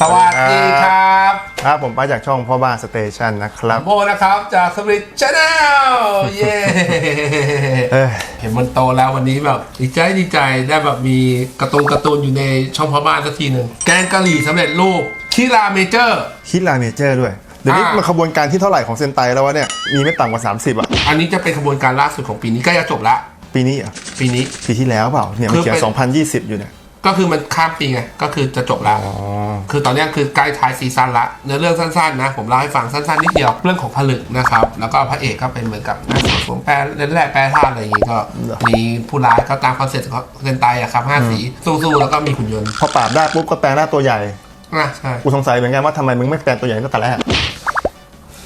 สวัสดีครับครับผมป้าจากช่องพ่อบ้านสเตชันนะครับโบนะครับจากสมิธชาแนลเย้เอ้ยเห็นมันโตแล้ววันนี้แบบดีใจดีใจได้แบบมีการ์ตูนการ์ตูนอยู่ในช่องพ่อบ้านสักทีหนึ่งแกงกะหรี่สำเร็จรูปคิราเมเจอร์คิดลาเมเจอร์ด้วยเดี๋ยวนี้อ่ามัมันขบวนการที่เท่าไหร่ของเซนไตแล้ววะเนี่ย มีไม่ต่ำกว่า 30 อะ อันนี้จะเป็นขบวนการล่าสุดของปีนี้ใกล้จะจบละ ปีนี้เหรอะปีนี้ปีที่แล้วเปล่าเนี่ยคืมันอเขียนเป็น2020 อยู่เนี่ย ก็คือมันข้ามปีไงก็คือจะจบแล้วอ๋อคือตอนเนี้ยคือใกล้ท้ายซีซั่นละเนื้อเรื่องสั้นๆนะ ผมเล่าให้ฟังสั้นๆนิดเดียวเรื่องของผลึกนะครับ แล้วก็พระเอกก็เป็นเหมือนกับนักสวนสวมแปรเล่นแร่แปรธาตุอะไรอย่างงี้ก็ มีผู้ร้ายก็ตามคอนเซ็ปต์ของเซนไตอะครับห้าสีสู้ๆแล้วก็มีหุ่นยนต์พอปราบได้ปุ๊บก็แปลงหน้าตัวใหญ่อะใช่กูสงสัยเหมือนกันว่าทำไมมึงไม่แปลงตัวใหญ่ตั้งแต่แรก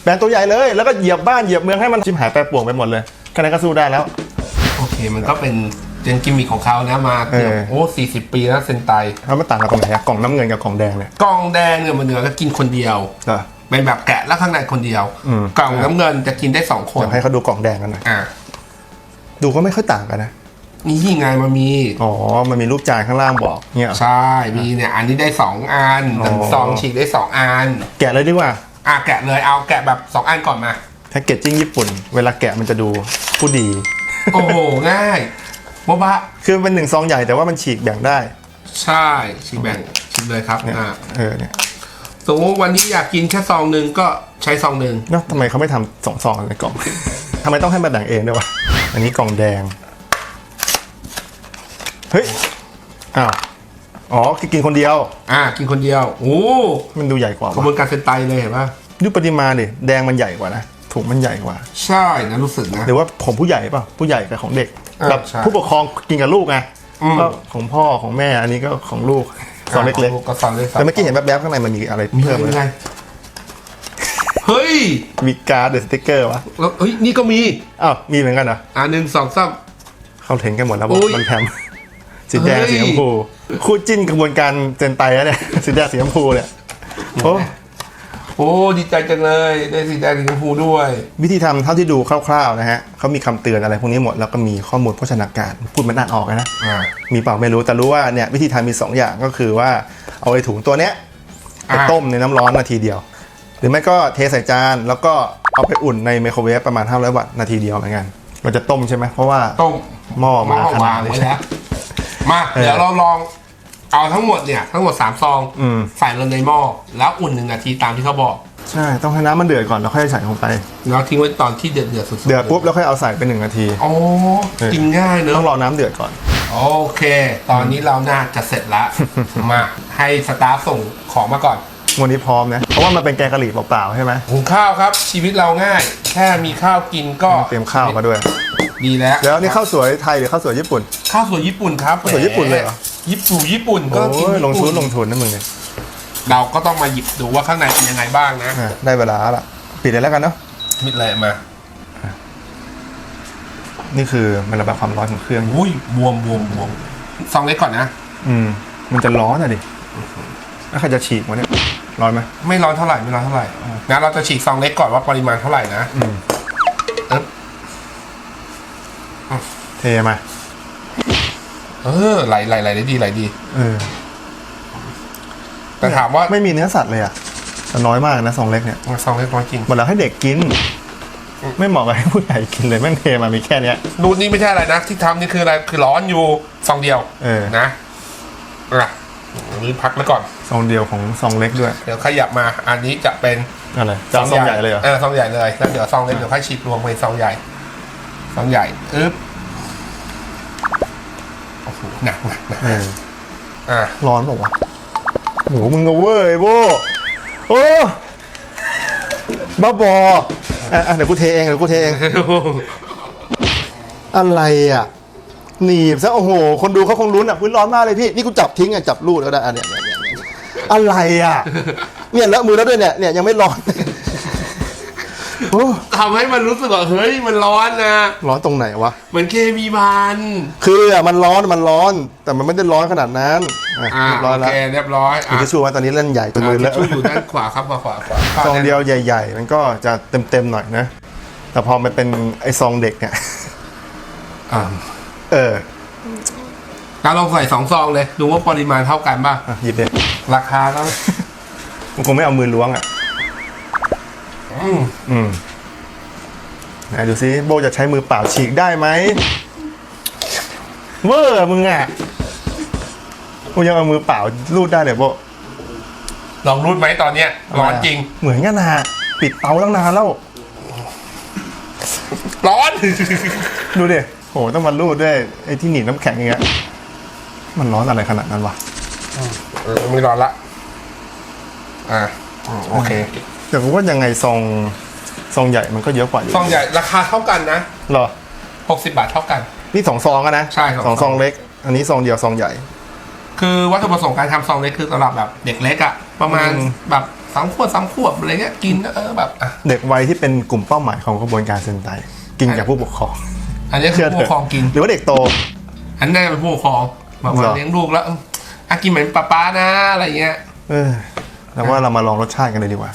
แปลงตัวใหญ่เลยแล้วก็เหยียบบ้านเหยียบเมืองให้มันชิมหายแปรป่วงไปหมดเลยแค่นั้นก็สู้ได้แล้ว โอเคมันก็เป็น เจนกิมมิคของเขานะมาเกือบเออ โอ้สี่สิบปีแล้วเซนไตแล้วมันต่างกันตรงไหนอะกล่องน้ำเงินกับกล่องแดงเนี่ยกล่องแดงเนี่ยมันเหนือก็กินคนเดียวเหรอเป็นแบบแกะแล้วข้างในคนเดียว อืม กล่องน้ำเงินจะกินได้สองคนเดี๋ยวให้เขาดูกล่องแดงกันหน่อยอะดูก็ไม่ค่อยต่างกันนะนี่ไงมันมี อ๋อมันมีรูปจานข้างล่างบอกเนี่ยเหรอใช่ มีเนี่ย อันนี้ได้สองอันอ๋อหนึ่งซองฉีกได้สองอัน แกะเลยดีกว่าอะแกะเลยเอาแกะแบบสองอันก่อนมา แพ็กเกจจิ้งญี่ปุ่น เวลาแกะมันจะดูผู้ดี โอ้โห ง่าย โบบะคือมันเป็นหนึ่งซองใหญ่แต่ว่ามันฉีกแบ่งได้ ใช่ฉีกแบ่งฉีกเลยครับเนี่ยอะเออเนี่ยสมมติวันนี้อยากกินแค่ซองหนึ่งก็ใช้ซองหนึ่งเนาะทำไมเขาไม่ทำสองซองในกล่อง ทำไมต้องให้มาแบ่งเองด้วยวะ อันนี้กล่องแดง เฮ้ย อ้าว อ๋อคือกินคนเดียว อะกินคนเดียว โอ้มันดูใหญ่กว่าขบววะนการเซนไตเลยเห็นปะดูปริมาณดิ แดงมันใหญ่กว่านะ ถุงมันใหญ่กว่า ใช่นะรู้สึกนะ หรือว่าของผู้ใหญ่เปล่ะผู้ใหญ่กับของเด็กเออ แบบใช่ ผู้ปกครองกินกับลูกไงอืมก็ของพ่อของแม่อันนี้ก็ของลูกซองเล็กก็ซองเล็กๆแต่เมื่อกี้เห็นแบบๆข้างในมันมีอะไรมีเพิ่มอะไรไหมไงเฮ้ยมีการ์ดหรือสติ๊กเกอร์วะแล้วเฮ้ยนี่ก็มีอ้าวมีเหมือนกันเหรออ่าหนึ่งสองสาม เข้าเทรนด์กันหมดแล้วอุ๊ยมันแพมสีแดงเฮ้ย สีชมพูคู่จิ้นกระบวนการเจนไตแล้วเนี่ยสีแดงสีชมพูเนี่ยโอ้ โอ้ดีใจจังเลยได้สีแดงสีชมพูด้วย วิธีทำเท่าที่ดูคร่าวๆนะฮะเขามีคำเตือนอะไรพวกนี้หมด แล้วก็มีข้อมูลโภชนาการพูดมันอ่านออกนะ อ่ามีเปล่าไม่รู้แต่รู้ว่าเนี่ยวิธีทำมี 2 อย่างก็คือว่าเอาไอ้ถุงตัวเนี้ยไปอ่า ต้มในน้ำร้อนนาทีเดียว หรือไม่ก็เทใส่จานแล้วก็เอาไปอุ่นในไมโครเวฟประมาณ 500 วัตต์นาทีเดียวเหมือนกันเราจะต้มใช่ไหมเพราะว่า ต้มหม้อหม้มาอขวานาดงนี้ไว้แล้วมาเดี๋ยวเราลอง เอาทั้งหมดเนี่ยทั้งหมด 3 ซอง อืม ใส่ลงในหม้อแล้วอุ่นหนึ่งนาทีตามที่เขาบอกใช่ต้องให้น้ำมันเดือดก่อนแล้วค่อยใส่ลงไป แล้วทิ้งไว้ตอนที่เดือดเดือดๆสุดๆเดือดปุ๊บแล้วค่อยเอาใส่ไปหนึ่งนาทีโอ้กินง่ายเนต้ออะงรอน้ำเดือดก่อน โอเค ตอนนี้เราน่าจะเสร็จละ มาให้สตาฟส่งของมาก่อน วันนี้พร้อมนะ เพราะว่ามันเป็นแกงกะหรี่เปล่าๆใช่ไหมหุงข้าวครับ ชีวิตเราง่าย แค่มีข้าวกินก็เตรียมข้าวมาด้วย ดีแล้วแล้วนี่ข้าวสวยไทยหรือข้าวสวยญี่ปุ่น ข้าวสวยญี่ปุ่นครับข้าวสวยญี่ปุ่นเลยเหรอ ญี่ปุ่นญี่ปุ่นก็โอ้กินยญี่ลงทุปุ่นนลงทุนนะมึงเนี่ยเราก็ต้องมาหยิบดูว่าข้างในเป็นยังไงบ้างนะอะได้เวลาละปิดเลยแล้วกันเนาะมิดเลยมานี่คือมันระบายความร้อนของเครื่องอุ้ยบวมบวมบวมซองเล็กก่อนนะ อืมมันจะร้อนอะดิแล้วใครจะฉีกวะเนี่ยร้อนไหมไม่ร้อนเท่าไหร่ไม่ร้อนเท่าไหร่งั้นเราจะฉีกซองเล็กก่อนว่าปริมาณเท่าไหร่นะอืมเอ๊ะเทมา เออไหลไหลไหลได้ดีไหลดี เออแต่ถามว่าไม่มีเนื้อสัตว์เลยอะแต่น้อยมากนะซองเล็กเนี่ยซองเล็กน้อยจริงหมดแล้วให้เด็กกิน ไม่เหมาะกับให้ผู้ใหญ่กินเลยแม่งเทมามีแค่เนี้ยดูนี่ไม่ใช่อะไรนะที่ทำนี่คืออะไรคือร้อนอยู่ซองเดียว เออนะอะอันนี้พักไว้ก่อนซองเดียวของซองเล็กด้วย เดี๋ยวขยับมา อันนี้จะเป็นอะไรจะเอาซองใหญ่เลยเหรอเออซองใหญ่เลยแล้วเดี๋ยวซองเล็กเดี๋ยวค่อยฉีกรวมไปซองใหญ่ซองใหญ่อึ๊บโอ้โหหนักหนักหนักเอออะร้อนเปล่าวะโหมึงก็เว้ยโบโอ้บ้าบออะอะเดี๋ยวกูเทเองเดี๋ยวกูเทเอง อะไรอะ หนีบซะโอ้โห คนดูเขาคงรุ้นอะพื้นร้อนมากเลยพี่ นี่กูจับทิ้งอะจับรูดแล้วได้อันเนี้ยเนี่ยเนี่ยเนี่ยอะไรอะ เนี่ยเลอะมือแล้วด้วยเนี่ยเนี่ยยังไม่ร้อน โอ้ทำให้มันรู้สึกว่าเฮ้ยมันร้อนนะ ร้อนตรงไหนวะ เหมือนเคมีมัน คืออะมันร้อนมันร้อน แต่มันไม่ได้ร้อนขนาดนั้นอะอ่าเรียบร้อยโอแล้วเคเรียบร้อยมีอะทิชชู่ไหมตอนนี้เล่นใหญ่จนมือเลทิชอะชู่อยู่ด้านขวาครับขวาขวาขวาซองเดียวใหญ่ ๆ มันก็จะเต็มๆหน่อยนะ แต่พอมันเป็นไอ้ซองเด็กเนี่ย อ่าเออเราลองใส่สองซองเลย ดูว่าปริมาณเท่ากันป่ะ อะหยิบเลยราคาแล้วมันคงไม่เอามือล้วงอะ อืมอืมไหนดูซิโบจะใช้มือเปล่าฉีกได้ไหมเวอร์มึงอะกูยังเอามือเปล่าลูดได้เลยโบลองรูดไหมตอนเนี้ยร้อนจริง เหมือนกันนะปิดเตาตั้งนานแล้ว ร้อน ดูดิโหต้องมาลูดด้วยไอ้ที่หนีบน้ำแข็งอย่างเงี้ย มันร้อนอะไรขนาดนั้นวะเออไม่ร้อนละ อ่าอืมโอเค แต่ผมว่ายังไงซองซองใหญ่มันก็เยอะกว่าอยู่ซองใหญ่ราคาเท่ากันนะเหรอ60 บาทเท่ากัน นี่สองซองอะนะใช่สอง สองซองเล็ก อันนี้ซองเดียวซองใหญ่ คือวัตถุประสงค์การทำซองเล็กคือสำหรับแบบเด็กเล็กอะประมาณอืม แบบสามขวบสามขวบอะไรเงี้ยกินเออแบบอะเด็กวัยที่เป็นกลุ่มเป้าหมายของกระบวนการเซนไตกินกับผู้ปกครองอันนี้คือผู้ปกครองกิน หรือว่าเด็กโต อันนี้เป็นผู้ปกครองแบบว่าเหรอ เลี้ยงลูกแล้วเอออะกินเหมือนป้าป้านะอะไรเงี้ย เออแล้วว่าเรามาลองรสชาติกันเลยดีกว่า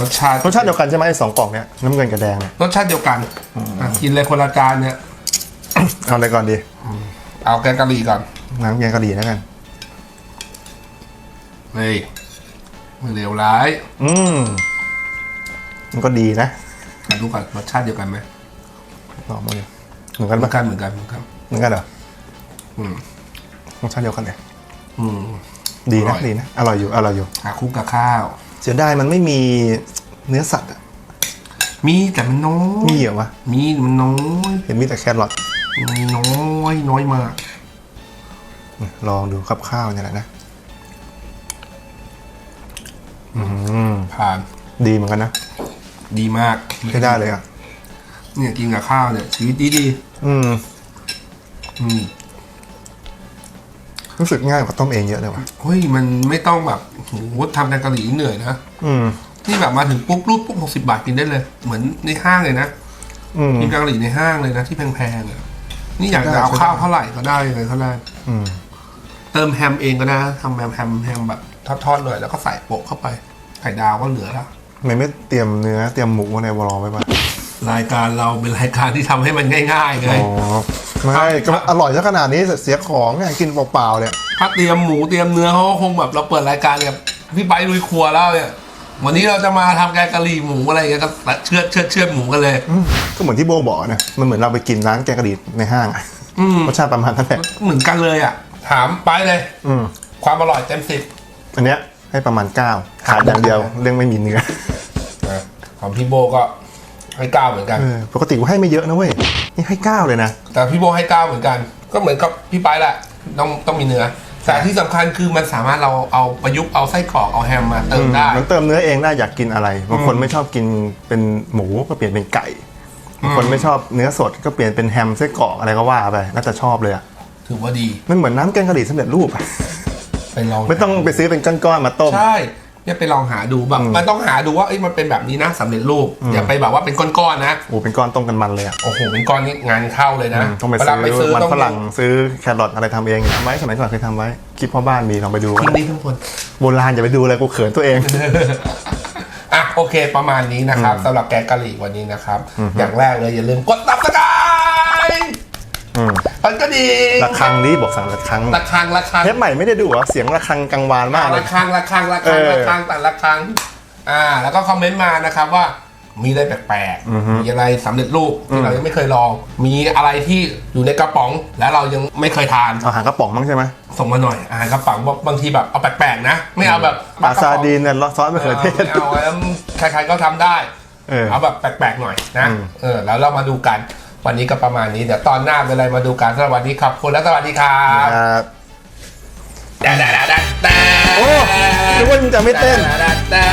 รสชาติรสชาติเดียวกันใช่ไหมไอ้สองกล่องเนี้ยน้ำเงินกับแดงเนี่ยรสชาติเดียวกันอะกินเลยคนละจานเนี่ย เอาอะไรก่อนดีเอาแกงกะหรี่ก่อนน้ำแกงกะหรี่แล้วกันเฮ้ยไม่เลวร้ายอืมมันก็ดีนะมาดูก่อนรสชาติเดียวกันไหมลองมาดูเหมือนกันเหมืปะอนกันเหมือนกันเหมือนกัน เหมือนกันเหรออืม รสชาติเดียวกันเลยอืม ดีอร่นะอย ดีนะอร่อยอยู่อร่อยอยู่หาคู่กับข้าว เสียดายมันไม่มีเนื้อสัตว์อะมีแต่มันน้อยมีเหรอวะมีมันน้อยเห็นมีแต่แครอทมีน้อยน้อยมาก ลองดูครับข้าวเนี่ยแหละนะอืมผ่านดีเหมือนกันนะ ดีมากใช้ได้เลยอะ เนี่ยกินกับข้าวเนี่ยชีวิตดีดีอืมๆอืม รู้สึกง่ายกว่าต้มเองเยอะเลยว่ะเฮ้ยมันไม่ต้องแบบโหทำแกงกะหรี่เหนื่อยนะอืมนี่แบบมาถึงปุ๊บรูปปุ๊บหกสิบาทกินได้เลย เหมือนในห้างเลยนะอืมกินแกงกะหรี่ในห้างเลยนะที่แพงๆอะนี่อยากได้จะเอาใช่ข้าวเท่าไหร่ก็ได้เลยเท่าไหร่อืมเติมแฮมเองก็ได้ทำแฮมแฮมแฮมแบบทอดๆหน่อยแล้วก็ใส่โปะเข้าไปไข่ดาวก็เหลือแล้วทำไมไม่เตรียมเนื้อเตรียมหมูในวอลไว้ป่ะรายการเราเป็นรายการที่ทำให้มันง่ายๆไงอ๋อ ไม่ก็อร่อยซะขนาดนี้เสียของไงกินเปล่าๆเนี่ยถ้าเตรียมหมูเตรียมเนื้อเขาก็คงแบบเราเปิดรายการเนี่ยพี่ไปลุยครัวแล้วเนี่ยวันนี้เราจะมาทำแกงกะหรี่หมูอะไรเงี้ยก็เชือดเชือดเชือดหมูกันเลย อืมก็เหมือนที่โบบอกนะมันเหมือนเราไปกินร้านแกงกะหรี่ในห้างอะอืม รสชาติประมาณนั้นแหละเหมือนกันเลยอะ ถามไปเลย อืมความอร่อยเต็มสิบอันเนี้ยให้ประมาณเก้าขาดอย่างเดียวเรื่องไม่มีเนื้อ นะของพี่โบก็ ให้เก้าเหมือนกัน เออปกติกูให้ไม่เยอะนะเว้ย นี่ให้เก้าเลยนะ แต่พี่โบให้เก้าเหมือนกัน ก็เหมือนกับพี่ไปแหละต้องต้องมีเนื้อ แต่ที่สำคัญคือมันสามารถเราเอาประยุกต์เอาไส้กรอกเอาแฮมมาเติมได้ มันเติมเนื้อเองได้อยากกินอะไร บางคนไม่ชอบกินเป็นหมูก็เปลี่ยนเป็นไก่ บางคนไม่ชอบเนื้อสดก็เปลี่ยนเป็นแฮมไส้กรอกอะไรก็ว่าไปน่าจะชอบเลยอะ ถือว่าดี มันเหมือนน้ำแกงกะหรี่สำเร็จรูปอะไปลองไม่ต้องไปซื้อเป็นก้อนๆมาต้ม ใช่ เนี่ยไปลองหาดูแบบอืมมันต้องหาดูว่าเอ้ยมันเป็นแบบนี้นะสำเร็จรูปอย่าไปแบบว่าเป็นก้อนๆนะโอ้เป็นก้อนต้มกันมันเลยอะโอ้โหเป็นก้อนนี้งานเข้าเลยนะต้องไปเวลาไปซื้ซื้ออมันต้องฝรั่งซื้อแครอทอะไรทำเองทำไว้สมัยก่อนเคยทำไว้ คลิปพ่อบ้านมีลองไปดูทิ้งนี้ทุกคนโบราณอย่าไปดูเลยกูเขินตัวเองอะโอเคประมาณนี้นะครับสำหรับแกงกะหรี่วันนี้นะครับ อย่างแรกเลยอย่าลืมกดตับสกายอื มมันก็ดีระฆังนี้บอกสั่งระฆังระฆังระฆังเทปใหม่ไม่ได้ดูเหรอเสียงระฆังกังวานมากเลระยฆังระฆังระฆังเออระฆังแต่ระฆังอ่า แล้วก็คอมเมนต์มานะครับว่ามีอะไรแปลกอือฮึๆมีอะไรสำเร็จรูปที่เรายังไม่เคยลอง มีอะไรที่อยู่ในกระป๋อง แล้วเรายังไม่เคยทานเอาหางกระป๋องมั้งใช่ไหมส่งมาหน่อยอาหารกระป๋องบอกบางทีแบบเอาแปลกๆนะ ไม่เอาแบบปลาซาดีนเนี่ยซอสมะเอเขืออเทศไม่เอาแล้วใครๆก็ทำได้เออเอาแบบแปลกๆหน่อยนะอืมเออแล้วเรามาดูกัน วันนี้ก็ประมาณนี้ เดี๋ยวตอนหน้าเป็นอะไรมาดูกันสวัสดีครับคุณและสวัสดีครับครับแต่แต่แต่แต่โอ้นึกว่ามึงจะไม่เต้น แต่แต่